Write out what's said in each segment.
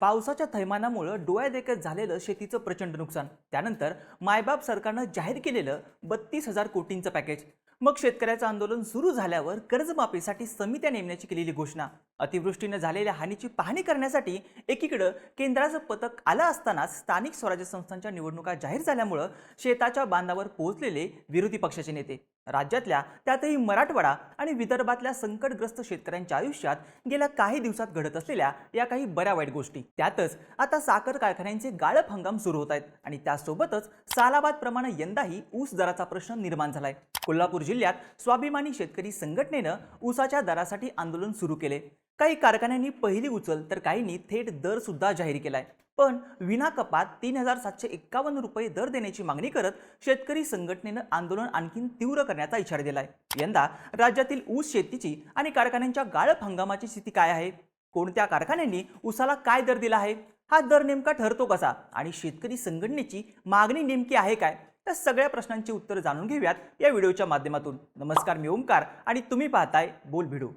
पावसाच्या थैमानामुळं डोळ्यादेखत झालेलं शेतीचं प्रचंड नुकसान. त्यानंतर मायबाप सरकारनं जाहीर केलेलं बत्तीस हजार कोटींचं पॅकेज. मग शेतकऱ्याचं आंदोलन सुरू झाल्यावर कर्जमाफीसाठी समित्या नेमण्याची केलेली घोषणा. अतिवृष्टीनं झालेल्या हानीची पाहणी करण्यासाठी एकीकडं केंद्राचं पथक आलं असतानाच स्थानिक स्वराज्य संस्थांच्या निवडणुका जाहीर झाल्यामुळं शेताच्या बांधावर पोहोचलेले विरोधी पक्षाचे नेते. राज्यातल्या त्यातही मराठवाडा आणि विदर्भातल्या संकटग्रस्त शेतकऱ्यांच्या आयुष्यात गेल्या काही दिवसात घडत असलेल्या या काही बऱ्या वाईट गोष्टी. त्यातच आता साखर कारखान्यांचे गाळप हंगाम सुरू होत आहेत आणि त्यासोबतच सालाबाद प्रमाणे यंदाही ऊस दराचा प्रश्न निर्माण झालाय. कोल्हापूर जिल्ह्यात स्वाभिमानी शेतकरी संघटनेनं ऊसाच्या दरासाठी आंदोलन सुरू केले. काही कारखान्यांनी पहिली उचल तर काहींनी थेट दरसुद्धा जाहीर जाहीर केलाय. पण विना कपात तीन हजार सातशे एक्कावन्न रुपये दर देण्याची मागणी करत शेतकरी संघटनेनं आंदोलन आणखीन तीव्र करण्याचा इशारा दिलाय. यंदा राज्यातील ऊस शेतीची आणि कारखान्यांच्या गाळप हंगामाची स्थिती काय आहे? कोणत्या कारखान्यांनी ऊसाला काय दर दिला आहे? हा दर नेमका ठरतो कसा? आणि शेतकरी संघटनेची मागणी नेमकी आहे काय? त्या सगळ्या प्रश्नांची उत्तर जाणून घेऊयात या व्हिडिओच्या माध्यमातून. नमस्कार मी ओंकार आणि तुम्ही पाहताय बोल भिडू.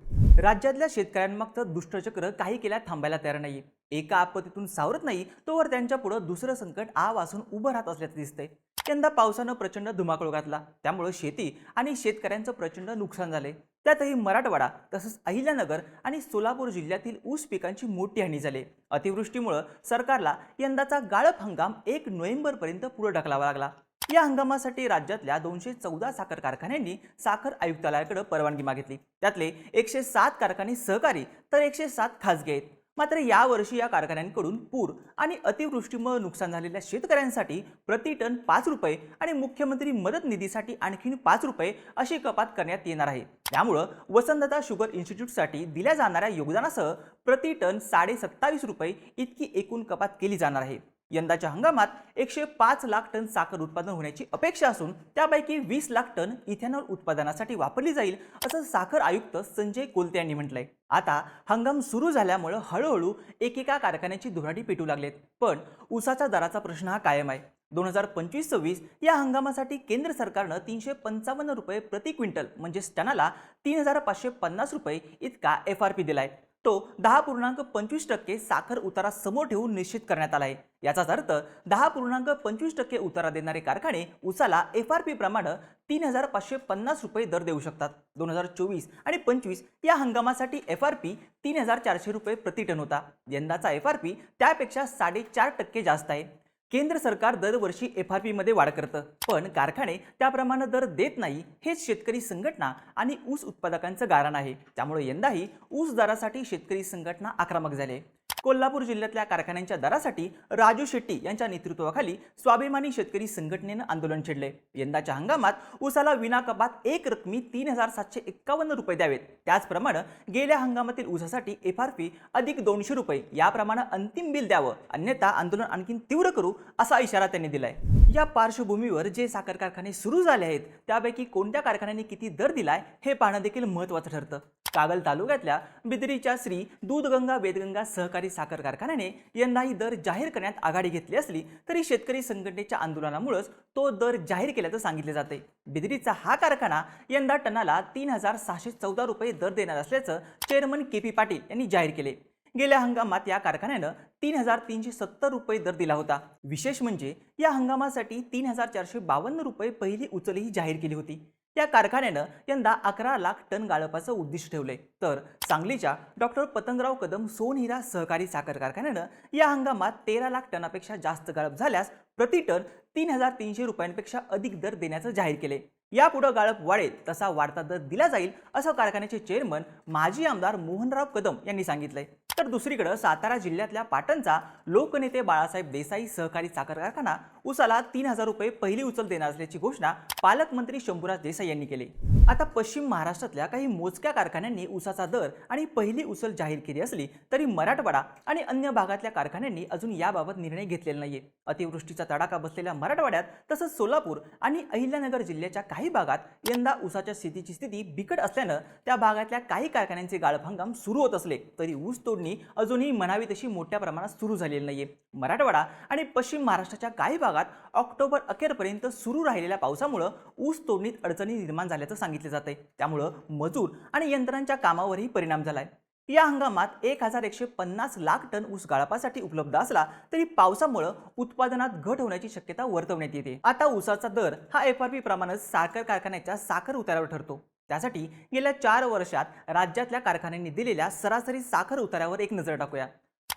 राज्यातल्या शेतकऱ्यांमागचं दुष्टचक्र काही केल्या थांबायला तयार नाही एका आपत्तीतून सावरत नाही तोवर त्यांच्या पुढं दुसरं संकट आ वासून उभं राहत असल्याचं दिसतंय. यंदा पावसानं प्रचंड धुमाकूळ घातला. त्यामुळं शेती आणि शेतकऱ्यांचं प्रचंड नुकसान झाले त्यातही मराठवाडा तसंच अहिल्यानगर आणि सोलापूर जिल्ह्यातील ऊस पिकांची मोठी हानी झाली अतिवृष्टीमुळं सरकारला यंदाचा गाळप हंगाम एक नोव्हेंबरपर्यंत पुढे ढकलावा लागला. या हंगामासाठी राज्यातल्या दोनशे चौदा साखर कारखान्यांनी साखर आयुक्तालयाकडे परवानगी मागितली. त्यातले एकशे सात कारखाने सहकारी तर एकशे सात खासगी आहेत. मात्र यावर्षी या कारखान्यांकडून पूर आणि अतिवृष्टीमुळे नुकसान झालेल्या शेतकऱ्यांसाठी प्रति टन पाच रुपये आणि मुख्यमंत्री मदत निधीसाठी आणखीन पाच रुपये अशी कपात करण्यात येणार आहे. त्यामुळं वसंतदा शुगर इन्स्टिट्यूटसाठी दिल्या जाणाऱ्या योगदानासह प्रति टन साडे सत्तावीस रुपये इतकी एकूण कपात केली जाणार आहे. यंदाच्या हंगामात एकशे पाच लाख टन साखर उत्पादन होण्याची अपेक्षा असून त्यापैकी वीस लाख टन इथेनॉल उत्पादनासाठी वापरली जाईल असं साखर आयुक्त संजय कोलते यांनी म्हटलंय. आता हंगाम सुरू झाल्यामुळं हळूहळू एकेका कारखान्याची धुराटी पेटू लागलेत. पण ऊसाच्या दराचा प्रश्न हा कायम आहे. दोन हजार पंचवीस सव्वीस या हंगामासाठी केंद्र सरकारनं तीनशे पंचावन्न रुपये प्रति क्विंटल म्हणजे टनाला तीन हजार पाचशे पन्नास रुपये इतका एफ आर पी दिलाय. तो दहा पूर्णांक पंचवीस टक्के साखर उतारा समोर ठेवून निश्चित करण्यात आला आहे याचाच अर्थ दहा पूर्णांक पंचवीस टक्के उतारा देणारे कारखाने उसाला एफ आर पी प्रमाणे तीन हजार पाचशे पन्नास रुपये दर देऊ शकतात. दोन हजार चोवीस आणि पंचवीस या हंगामासाठी एफ आर पी तीन हजार चारशे रुपये प्रति टन होता. यंदाचा एफ आर पी त्यापेक्षा साडेचार टक्के जास्त आहे. केंद्र सरकार दरवर्षी एफ आर पीमध्ये वाढ करतं. पण कारखाने त्याप्रमाणे दर देत नाही हेच शेतकरी संघटना आणि ऊस उत्पादकांचं गारण आहे. त्यामुळे यंदाही ऊस दरासाठी शेतकरी संघटना आक्रमक झाले. कोल्हापूर जिल्ह्यातल्या कारखान्यांच्या दरासाठी राजू शेट्टी यांच्या नेतृत्वाखाली स्वाभिमानी शेतकरी संघटनेनं आंदोलन छेडले. यंदाच्या हंगामात उसाला विना कपात एक रकमी तीन हजार सातशे एक्कावन्न रुपये द्यावेत. त्याचप्रमाणे गेल्या हंगामातील ऊसासाठी एफ आर पी अधिक दोनशे रुपये याप्रमाणे अंतिम बिल द्यावं. अन्यथा आंदोलन आणखी तीव्र करू असा इशारा त्यांनी दिलाय. या पार्श्वभूमीवर जे साखर कारखाने सुरू झाले आहेत त्यापैकी कोणत्या कारखान्याने किती दर दिलाय हे पाहणं देखील महत्त्वाचं ठरतं. कागल तालुक्यातल्या बिदरीच्या श्री दूधगंगा वेदगंगा सहकारी साखर कारखान्याने यंदाही दर जाहीर करण्यात आघाडी घेतली असली तरी शेतकरी संघटनेच्या आंदोलनामुळेच तो दर जाहीर केल्याचं सांगितले जाते बिदरीचा हा कारखाना यंदा टनाला तीन हजार सहाशे चौदा रुपये दर देणार असल्याचं चेअरमन के पी पाटील यांनी जाहीर केले गेल्या हंगामात या कारखान्यानं तीन हजार तीनशे सत्तर रुपये दर दिला होता. विशेष म्हणजे या हंगामासाठी तीन हजार चारशे बावन्न रुपये पहिली उचलही जाहीर केली होती. या कारखान्यानं यंदा अकरा लाख टन गाळपाचं उद्दिष्ट ठेवलंय. तर सांगलीच्या डॉक्टर पतंगराव कदम सोनहिरा सहकारी साखर कारखान्यानं या हंगामात तेरा लाख टनापेक्षा जास्त गाळप झाल्यास प्रति टन तीन हजार तीनशे रुपयांपेक्षा अधिक दर देण्याचं जाहीर केले यापुढं गाळप वाढेल तसा वाढता दर दिला जाईल असं कारखान्याचे चेअरमन माजी आमदार मोहनराव कदम यांनी सांगितलंय. तर दुसरीकडे सातारा जिल्ह्यातल्या पाटणचा लोकनेते बाळासाहेब देसाई सहकारी साखर कारखाना उसाला तीन हजार रुपये पहिली उचल देणार असल्याची घोषणा पालकमंत्री शंभूराज देसाई यांनी केली. आता पश्चिम महाराष्ट्रातल्या काही मोजक्या कारखान्यांनी उसाचा दर आणि पहिली उचल जाहीर केली असली तरी मराठवाडा आणि अन्य भागातल्या कारखान्यांनी अजून याबाबत निर्णय घेतलेला नाहीये. अतिवृष्टीचा तडाखा बसलेल्या मराठवाड्यात तसंच सोलापूर आणि अहिल्यानगर जिल्ह्याच्या काही भागात यंदा उसाच्या स्थितीची स्थिती बिकट असल्यानं त्या भागातल्या काही कारखान्यांचे गाळप हंगाम सुरू होत असले तरी ऊस तोडणी अजूनही म्हणावी तशी मोठ्या प्रमाणात सुरू झालेली नाहीये. मराठवाडा आणि पश्चिम महाराष्ट्राच्या काही भागात ऑक्टोबर अखेरपर्यंत सुरू राहिलेल्या पावसामुळं ऊस तोडणीत अडचणी निर्माण झाल्याचं सांगितलं जात आहे त्यामुळं मजूर आणि यंत्रांच्या कामावरही परिणाम झालाय. या हंगामात एक हजार एकशे पन्नास लाख टन ऊस गाळपासाठी उपलब्ध असला तरी पावसामुळं उत्पादनात घट होण्याची शक्यता वर्तवण्यात येते. आता ऊसाचा दर हा एफ आर पी प्रमाणेच साखर कारखान्याच्या साखर उतारावर ठरतो. त्यासाठी गेल्या चार वर्षात राज्यातल्या कारखान्यांनी दिलेल्या सरासरी साखर उतारावर एक नजर टाकूया.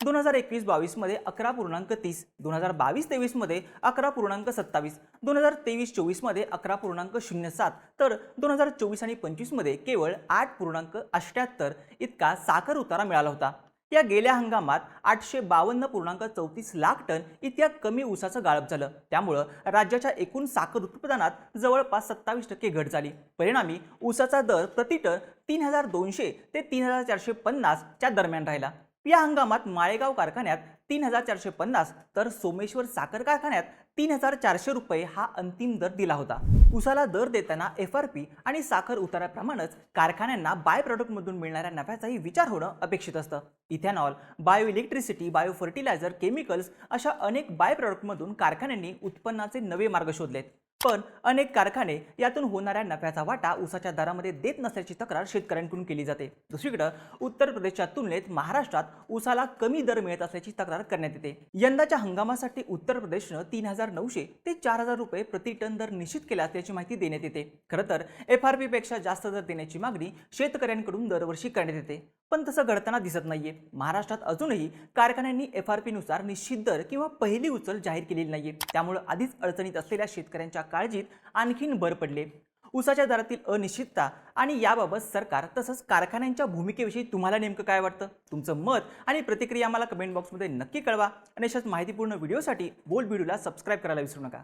दोन हजार एकवीस बावीसमध्ये अकरा पूर्णांक तीस दोन हजार बावीस तेवीसमध्ये अकरा पूर्णांक सत्तावीस दोन हजार तेवीस चोवीसमध्ये अकरा पूर्णांक शून्य सात तर दोन हजार चोवीस आणि पंचवीसमध्ये केवळ आठ पूर्णांक अष्ट्याहत्तर इतका साखर उतारा मिळाला होता. या गेल्या हंगामात आठशे बावन्न पूर्णांक चौतीस लाख टन इतक्या कमी ऊसाचं गाळप झालं. त्यामुळं राज्याच्या एकूण साखर उत्पादनात जवळपास सत्तावीस टक्के घट झाली. परिणामी ऊसाचा दर प्रति टन तीन हजार दोनशे ते तीन हजार चारशे पन्नासच्या दरम्यान राहिला. या हंगामात माळेगाव कारखान्यात तीन हजार चारशे पन्नास तर सोमेश्वर साखर कारखान्यात तीन हजार चारशे रुपये हा अंतिम दर दिला होता. उसाला दर देताना एफ आर पी आणि साखर उताराप्रमाणेच कारखान्यांना बाय प्रॉडक्टमधून मिळणाऱ्या नफ्याचाही विचार होणं अपेक्षित असतं. Ethanol bio electricity bio fertilizer chemicals अशा अनेक बाय प्रॉडक्टमधून कारखान्यांनी उत्पन्नाचे नवे मार्ग शोधलेत. पण अनेक कारखाने यातून होणाऱ्या नफ्याचा वाटा ऊसाच्या दरामध्ये देत नसल्याची तक्रार शेतकऱ्यांकडून केली जाते. दुसरीकडे उत्तर प्रदेशच्या तुलनेत महाराष्ट्रात ऊसाला कमी दर मिळत असल्याची तक्रार करण्यात येते. यंदाच्या हंगामासाठी उत्तर प्रदेशनं तीन हजार नऊशे ते चार हजार रुपये प्रति टन दर निश्चित केला असल्याची माहिती देण्यात येते. खरं तर एफ आरपेक्षा जास्त दर देण्याची मागणी शेतकऱ्यांकडून दरवर्षी करण्यात येते. पण तसं घडताना दिसत नाहीये. महाराष्ट्रात अजूनही कारखान्यांनी एफ आरनुसार निश्चित दर किंवा पहिली उचल जाहीर केलेली नाहीये. त्यामुळे आधीच अडचणीत असलेल्या शेतकऱ्यांच्या काळजीत आणखीन भर पडले. उसाच्या दरातील अनिश्चितता आणि याबाबत सरकार तसंच कारखान्यांच्या भूमिकेविषयी तुम्हाला नेमकं काय वाटतं? तुमचं मत आणि प्रतिक्रिया आम्हाला कमेंट बॉक्समध्ये नक्की कळवा. आणि अशाच माहितीपूर्ण व्हिडिओसाठी बोल व्हिडिओला सबस्क्राईब करायला विसरू नका.